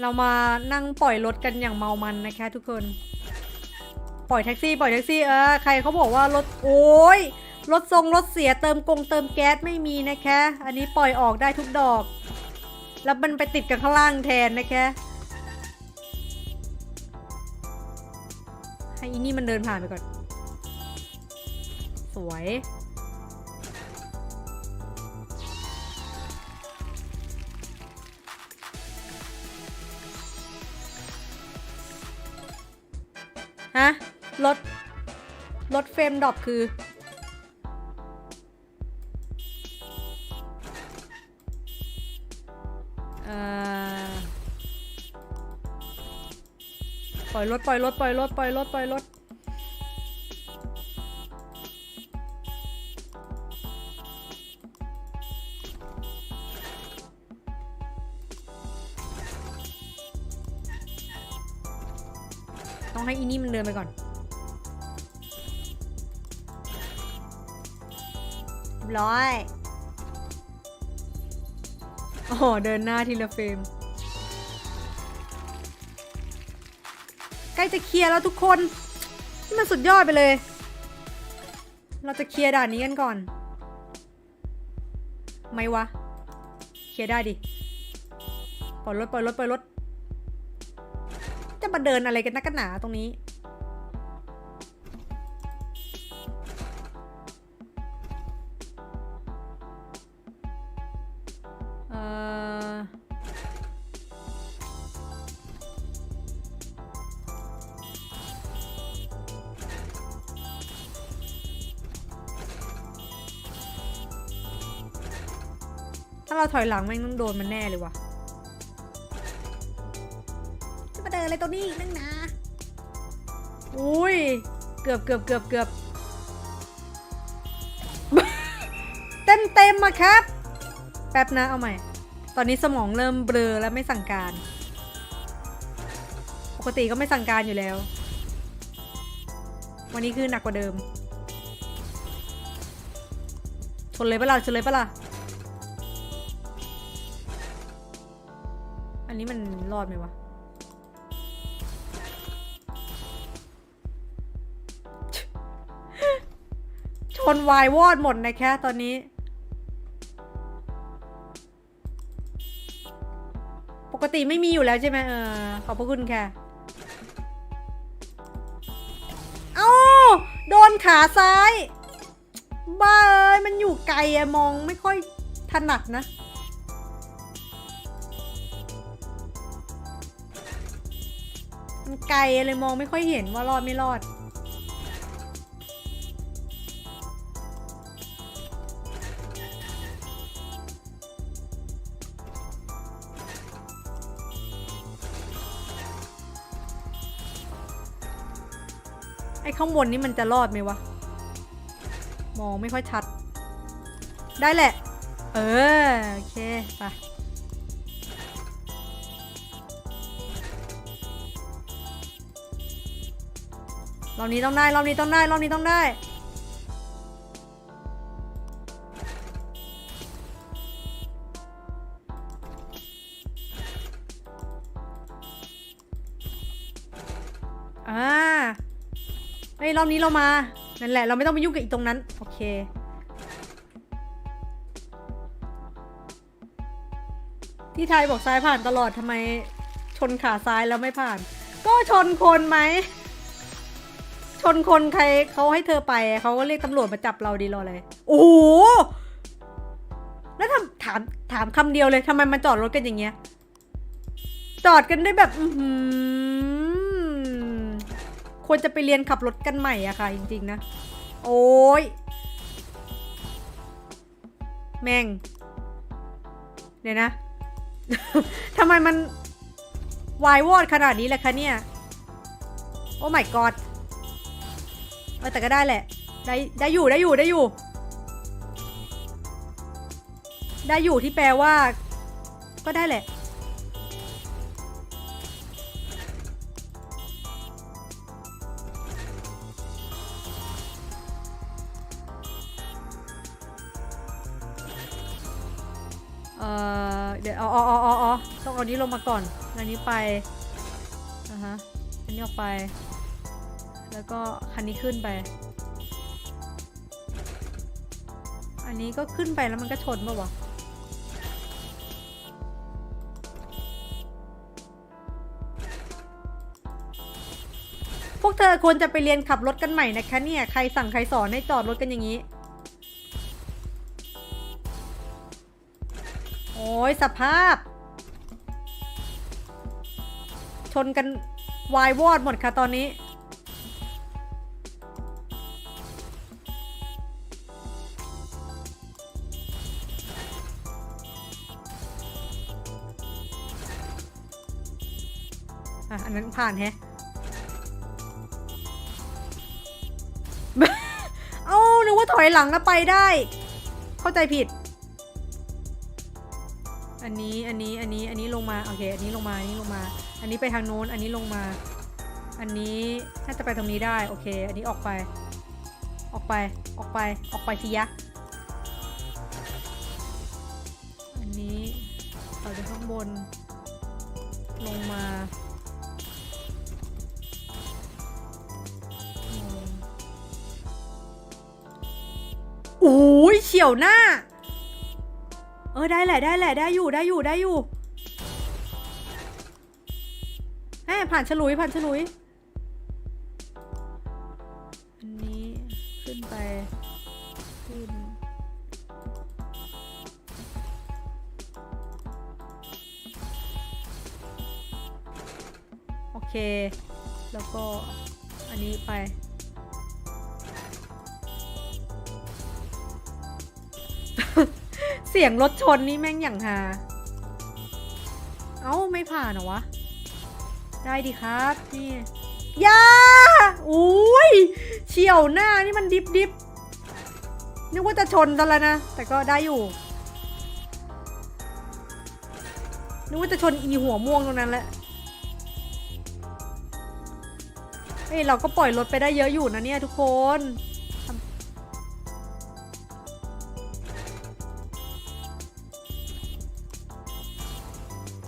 เรามานั่งปล่อยรถกันอย่างเมามันนะคะทุกคน ปล่อยแท็กซี่ ปล่อยแท็กซี่เออใครเขาบอกว่ารถโอ้ยรถทรงรถเสียเติมกงเติมแก๊สไม่มีนะคะ อันนี้ปล่อยออกได้ทุกดอก แล้วมันไปติดกันข้างล่างแทนนะคะให้อีนี่มันเดินผ่านไปก่อน สวย มดรอปคือ ปล่อยรถปล่อยรถปล่อยรถปล่อยรถปล่อยรถต้องให้อีนี่มันเดินไปก่อน ร้อย โอ้โห เดินหน้าทีละเฟรมใกล้จะเคลียร์แล้วทุกคนนี่มันสุดยอดไปเลย เราจะเคลียร์ด่านนี้กันก่อน ไม่วะ เคลียร์ได้ดิปล่อยรถปล่อยรถปล่อยรถ จะมาเดินอะไรกันนักกันหนาตรงนี้ อยหลังแม่งต้องโดนมันแน่เลยว่ะจะมาเดินอะไรตรงนี้อีกนั่งนะอุ้ย เกือบเกือบเกือบเกือบเต็มเต็มมาครับ แป๊บนะเอาใหม่ ตอนนี้สมองเริ่มเบลอแล้วไม่สั่งการ ปกติก็ไม่สั่งการอยู่แล้ว วันนี้คือหนักกว่าเดิมชนเลยปะล่ะชนเลยปะล่ะ นนี้มันรอดไหมวะ ชนวายวอดหมดนะคะตอนนี้ ปกติไม่มีอยู่แล้วใช่ไหมเออ ขอบพระคุณค่ะเอาโดนขาซ้าย บ้าเอ้ยมันอยู่ไกลอะมองไม่ค่อยถนัดนะ มันไกลเลยมองไม่ค่อยเห็นว่ารอดไม่รอด ไอ้ข้างบนนี้มันจะรอดไหมวะ มองไม่ค่อยชัด ได้แหละ เออ โอเค ไป รอบนี้ต้องได้รอบนี้ต้องได้รอบนี้ต้องได้ อ่าเฮ้ยรอบนี้เรามานั่นแหละเราไม่ต้องไปยุ่งกับอีกตรงนั้น โอเคที่ไทยบอกซ้ายผ่านตลอดทำไมชนขาซ้ายแล้วไม่ผ่าน ก็ชนคนไหม นคนใครเขาให้เธอไปเขาก็เรียกตำรวจมาจับเราดีรออะไรโอ้โหแล้วทำถามถามคำเดียวเลยทำไมมาจอดรถกันอย่างเงี้ย จอดกันได้แบบอือหือควรจะไปเรียนขับรถกันใหม่อะค่ะ จริงๆนะ โอ้ยแม่งเดี๋ยวนะ ทำไมมันวายวอดขนาดนี้แหละคะเนี่ย โอ้ my god อแต่ก็ได้แหละ ได้ได้อยู่ได้อยู่ได้อยู่ ได้อยู่ที่แปลว่า ก็ได้แหละ เออเดี๋ยวอ๋ออ๋ออ๋ออ๋อต้องเอานี้ลงมาก่อนอันนี้ไปนะฮะอันนี้ออกไป แล้วก็คันนี้ขึ้นไป อันนี้ก็ขึ้นไปแล้วมันก็ชนป่าวะพวกเธอควรจะไปเรียนขับรถกันใหม่นะคะเนี่ย ใครสั่งใครสอนให้จอดรถกันอย่างนี้ โอ้ยสภาพ ชนกันวายวอดหมดค่ะตอนนี้ อะอันนั้นผ่านแฮะเอ้านึกว่าถอยหลังแล้วไปได้ เข้าใจผิด อันนี้อันนี้อันนี้อันนี้ลงมาโอเค อันนี้ลงมาอันนี้ลงมา อันนี้ไปทางโน้น อันนี้ลงมา อันนี้น่าจะไปตรงนี้ได้โอเค อันนี้ออกไป ออกไปออกไปออกไปสิยะ ฉียวหน้า เออได้แหละได้แหละได้อยู่ได้อยู่ได้อยู่แหมผ่านฉลุยผ่านฉลุย อันนี้ขึ้นไปขึ้นโอเค แล้วก็อันนี้ไป สียงรถชนนี่แม่งอย่างฮา เอ้าไม่ผ่านเหรอวะ ได้ดีครับนี่ยาอุ้ยเฉียวหน้านี่มันดิบดิบนึกว่าจะชนซะแล้วนะ แต่ก็ได้อยู่ นึกว่าจะชนอีหัวม่วงตรงนั้นแหละเฮ้ยเราก็ปล่อยรถไปได้เยอะอยู่นะเนี่ยทุกคน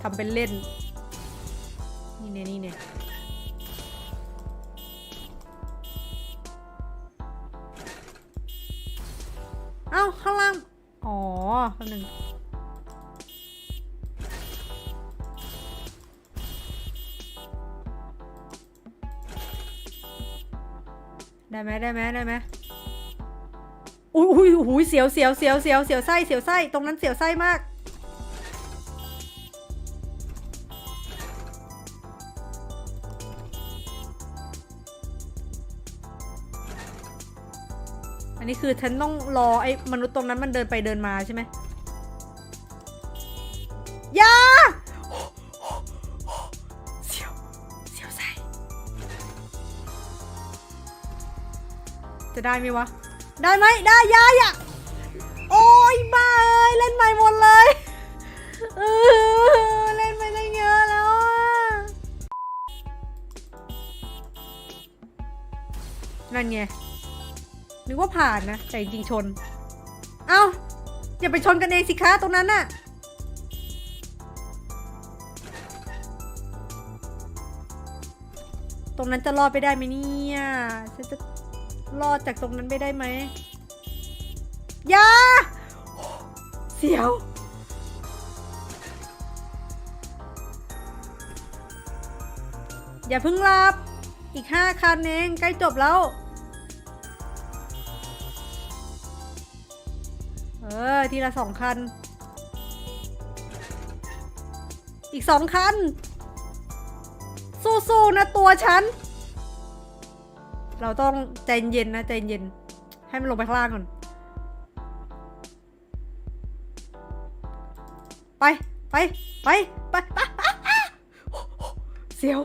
ทำเป็นเล่น นี่เนี่ยนี่เนี่ยเอ้าข้างล่าง อ๋อแป๊บหนึงได้ไหมได้ไหมได้ไหมอุ้ยอุ้ยอุ้ยเสียวเสียวเสียวเสียวเสียวไส้เสียวไส้ตรงนั้นเสียวไส้มาก อันนี้คือฉันต้องรอไอ้มนุษย์ตรงนั้นมันเดินไปเดินมาใช่ไหมอยาเสียวเสียวไส้จะได้ไหมวะ ได้ไหมได้ยายอะโอ้ยบ้าเอ้ยเล่นใหม่หมดเลยเออเล่นไปได้เยอะแล้วอะนั่นไง นึกว่าผ่านนะแต่จริงชน เอ้าอย่าไปชนกันเองสิคะตรงนั้นน่ะ ตรงนั้นจะรอดไปได้ไหมเนี่ยฉันจะรอดจากตรงนั้นไปได้ไหมอยาเสียว อย่าเพิ่งหลับ อีกห้าคันเอง ใกล้จบแล้ว ออทีละสองคัน อีกสองคัน สู้ๆนะตัวฉัน เราต้องใจเย็นนะใจเย็น ให้มันลงไปข้างล่างก่อน ไป ไป ไป ไปอะอะอะเสียว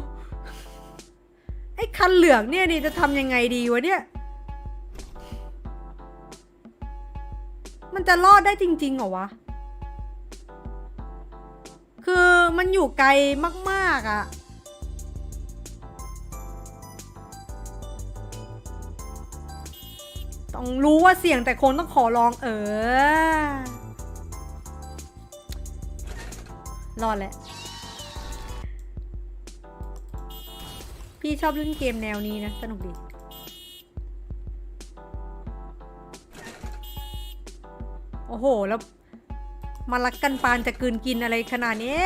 ไอ้คันเหลืองเนี่ยนี่จะทำยังไงดีวะเนี่ย จะรอดได้จริงๆเหรอวะ คือมันอยู่ไกลมากๆอะ่ะ ต้องรู้ว่าเสี่ยงแต่คงต้องขอลองเออ รอดแหละ พี่ชอบเล่นเกมแนวนี้นะ สนุกดี อ้โห แล้วมารักกันปานจะกลืนกินอะไรขนาดนี้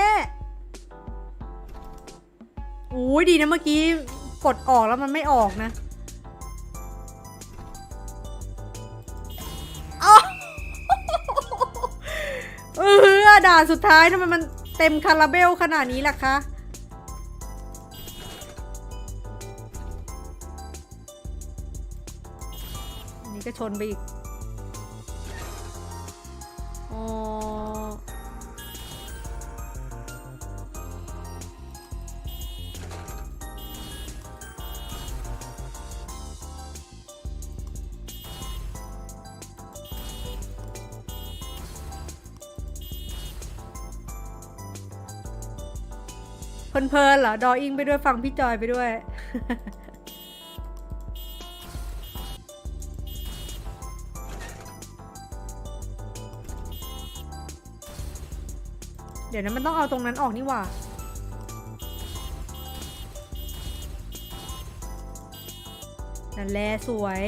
โอ้ยดีนะเมื่อกี้กดออกแล้วมันไม่ออกนะอ้าวเออด่านสุดท้ายทำไมมันเต็มคาราเบลขนาดนี้ล่ะคะนนี้ก็ชนไปอีก เพลินๆเหรอ ดออิงไปด้วยฟังพี่จอยไปด้วย เดี๋ยวนะมันต้องเอาตรงนั้นออกนี่หว่านั่นแหละสวย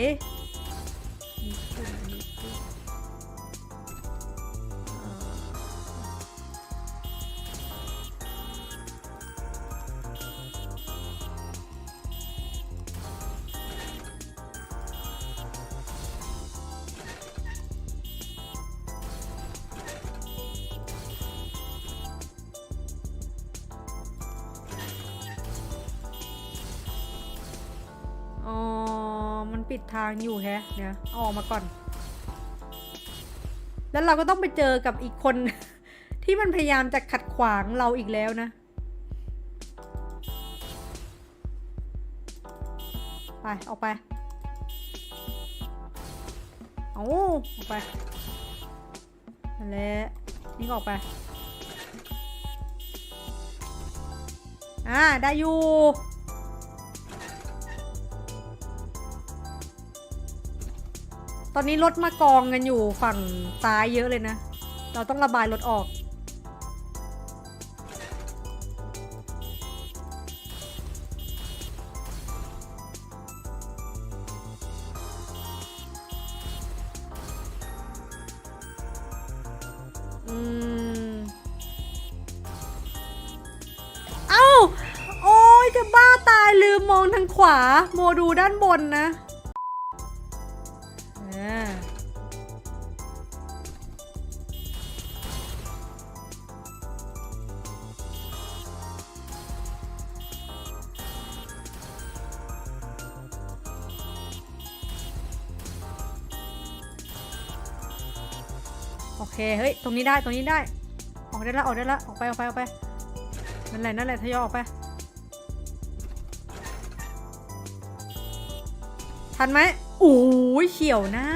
ปิดทางอยู่แฮะเดี๋ยเอาออกมาก่อน แล้วเราก็ต้องไปเจอกับอีกคน ที่มันพยายามจะขัดขวางเราอีกแล้วนะ ไป ออกไป เอาออกไปนั่นและนี่ก็ออกไป อ่า ได้อยู่ ตอนนี้รถมากองกันอยู่ฝั่งซ้ายเยอะเลยนะ เราต้องระบายรถออก อืม เอ้า โอ้ยจะบ้าตายลืมมองทางขวา โมดูด้านบนนะ โอเค เฮ้ย ตรงนี้ได้ ตรงนี้ได้ ออกได้ละ ออกได้ละ ออกไป ออกไป ออกไป นั่นแหละ นั่นแหละ ทยอยออกไป ทันไหมโอ้ยเฉียวหน้า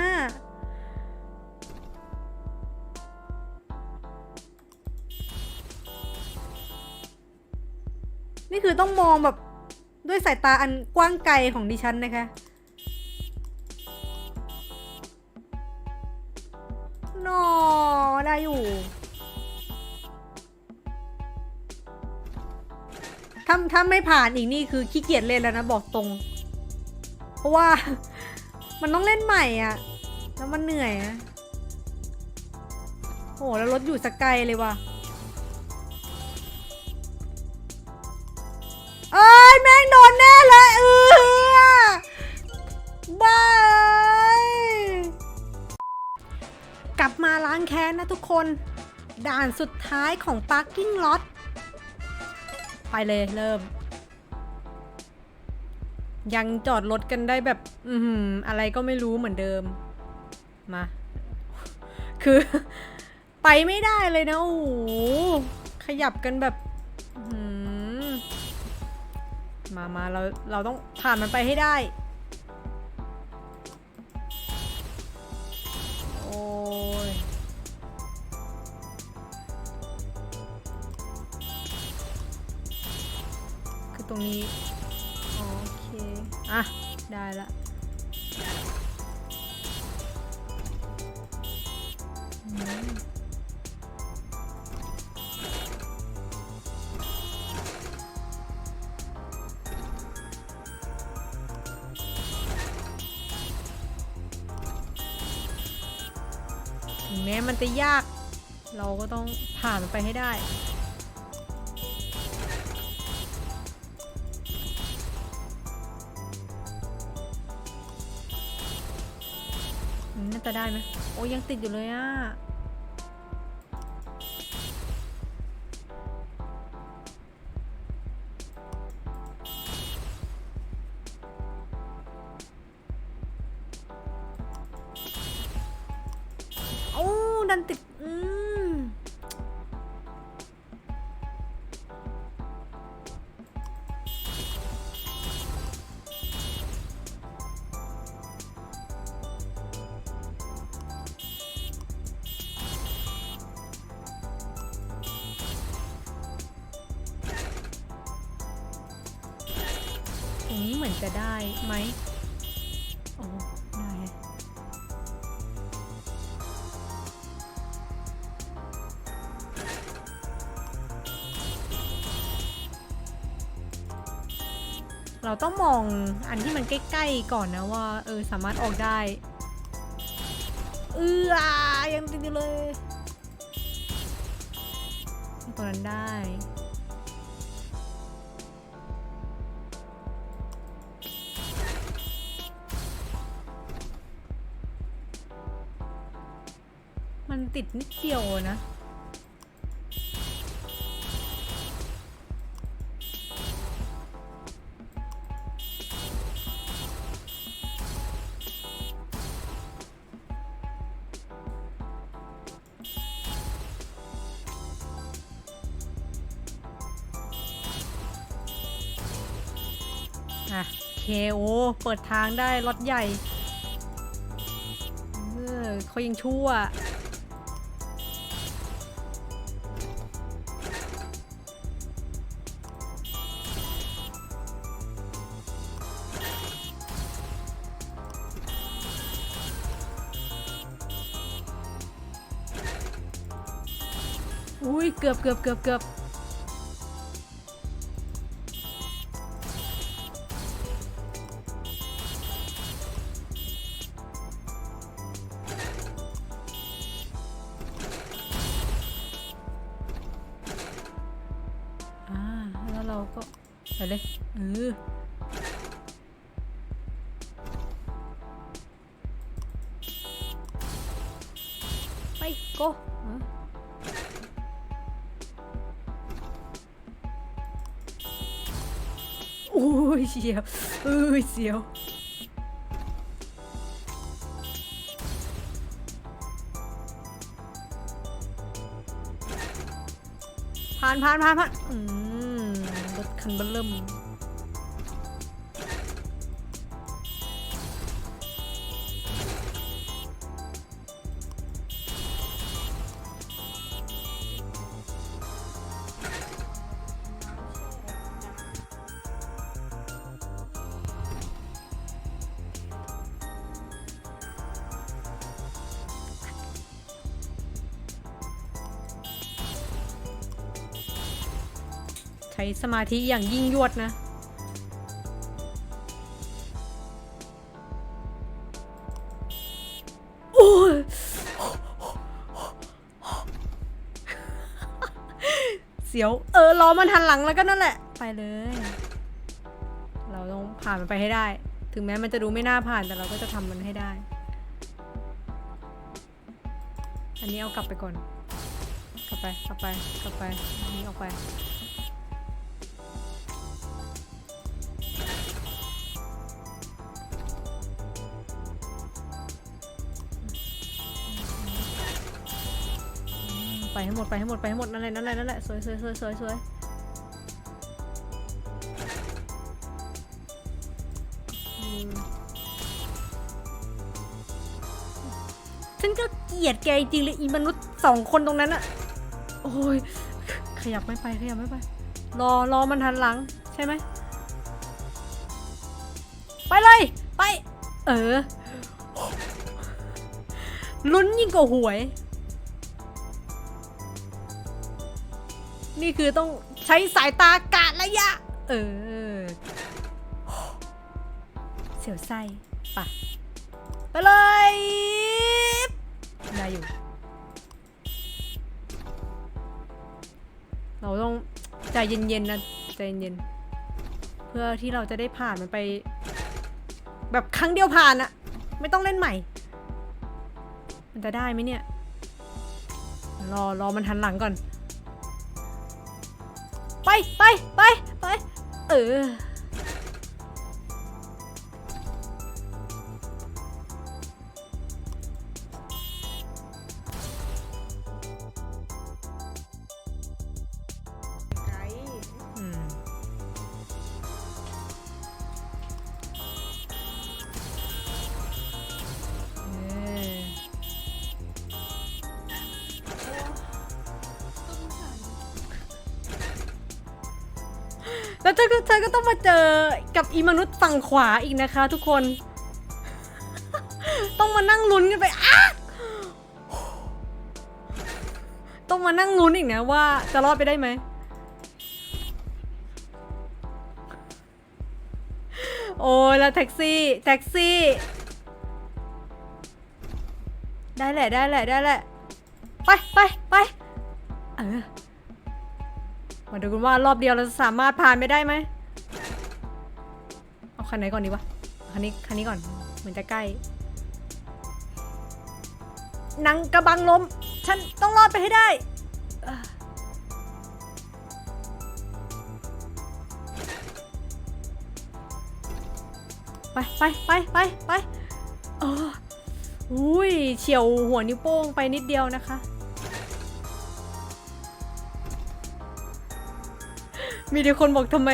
นี่คือต้องมองแบบด้วยสายตาอันกว้างไกลของดิฉันนะคะ ได้อยู่ถ้าถ้าไม่ผ่านอีกนี่คือขี้เกียจเล่นแล้วนะบอกตรง เพราะว่ามันต้องเล่นใหม่อะ แล้วมันเหนื่อยนะโอ้แล้วรถอยู่สกไกลเลยว่ะ มาล้างแค้นนะทุกคน ด่านสุดท้ายของ Parking Lot ไปเลยเริ่ม ยังจอดรถกันได้แบบ อือหือะไรก็ไม่รู้เหมือนเดิม มา คือ ไปไม่ได้เลยนะโอ้โหขยับกันแบบมามาเรา เราต้องผ่านมันไปให้ได้ รงนี้ โอเค อะ ได้ละถึงแม้มันจะยาก เราก็ต้องผ่านมันไปให้ได้ จะได้ไหมโอ้ยังติดอยู่เลยอะ รงนี้เหมือนจะได้ไหมโอ้ได้เราต้องมองอันที่มันใกล้ๆก่อนนะว่า เออ สามารถออกได้ เอออะยังติดอยู่เลย ตัวนั้นได้ ติดนิดเดียวนะอะเคโอเปิดทางได้รถใหญ่ เออเขายังชั่ว อุ้ยเกือบเกือบเกือบเกือบ เสียวอุ้ยเสียวผ่านผ่านผ่านผ่านอืมรถคันเบิ่ม มาธิอย่างยิ่งยวดนะ โอ้ยเสียว เออล้อมันทันหลังแล้วก็นั่นแหละ ไปเลย เราต้องผ่านมันไปให้ได้ ถึงแม้มันจะดูไม่น่าผ่านแต่เราก็จะทำมันให้ได้ อันนี้เอากลับไปก่อน กลับไป กลับไป กลับไปอันนี้ออกไป ให้หมดไปให้หมดไปให้หมดนั่นแหละนั่นแหละนั่นแหละสวยสวยสวยสวยสวยฉันก็เกลียดแกจริงเลยอีมนุษย์สองคนตรงนั้นอะโอ้ยขยับไม่ไปขยับไม่ไป รอรอมันทันหลัง ใช่ไหมไปเลย ไป เออลุ้นยิ่งกว่าหวย นี่คือต้องใช้สายตากะระยะ เออ เสียวไส้ปไปเลยได้อยู่ เราต้องใจเย็นๆนะใจเย็นเพื่อที่เราจะได้ผ่านมันไป แบบครั้งเดียวผ่านอะไม่ต้องเล่นใหม่ มันจะได้ไหมเนี่ย รอรอมันหันหลังก่อน ไปไปไปไปเออ กับอีมนุษย์ฝั่งขวาอีกนะคะ ทุกคน ต้องมานั่งลุ้นกันไปอ้าต้องมานั่งลุ้นอีกนะว่าจะรอดไปได้ไหม โอ้ยแล้วแท็กซี่ แท็กซี่ ได้แหละได้แหละได้แหละ ไปไปไปเออมาดูกันว่ารอบเดียวเราจะสามารถผ่านไปได้ไหม คันไหนก่อนดีวะ คันนี้ คันนี้ก่อน เหมือนจะใกล้นังกระบังลม ฉันต้องรอดไปให้ได้ ไปไปไปไปไปเอออุ้ยเฉียวหัวนิ้วโป้งไปนิดเดียวนะคะ มีเดียวคนบอกทำไม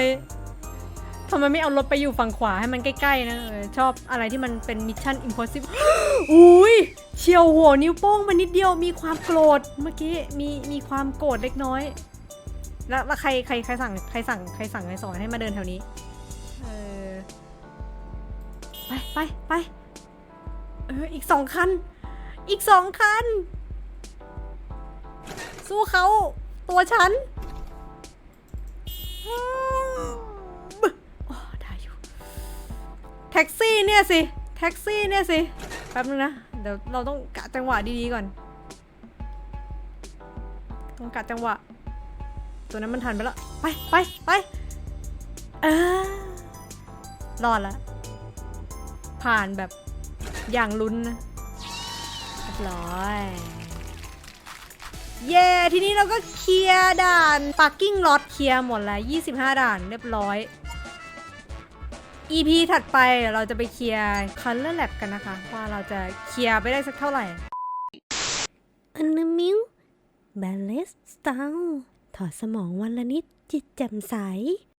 ทำไมไม่เอารถไปอยู่ฝั่งขวาให้มันใกล้ๆนะเออชอบอะไรที่มันเป็นมิชชั่นอิมพอสิบอุ้ยเฉียวหัวนิ้วโป้งมานิดเดียวมีความโกรธเมื่อกี้มีมีความโกรธเล็กน้อย แล้วแล้วใครใครใครสั่งใครสั่งใครสั่งใครสอนให้มาเดินแถวนี้เออไปไปไปเอออีกสองคัน อีกสองคัน สู้เขาตัวฉัน ท็กซี่เนี่ยสิ แท็กซี่เนี่ยสิ แป๊บนึงนะ เดี๋ยวเราต้องกะจังหวะดีๆก่อน ต้องกะจังหวะ ตัวนั้นมันทันไปแล้ว ไปไปไปเออรอดละ ผ่านแบบอย่างลุ้นนะเรียบร้อยเย่ ทีนี้เราก็เคลียร์ด่าน parking lot เคลียร์หมดแล้ว 25 ด่านเรียบร้อย EP ถัดไปเราจะไปเคลียร์ Color Lab กันนะคะ ว่าเราจะเคลียร์ไปได้สักเท่าไหร่ อันนมิว b a l a n c e Style ถอดสมองวันละนิดจิตแจ่มใส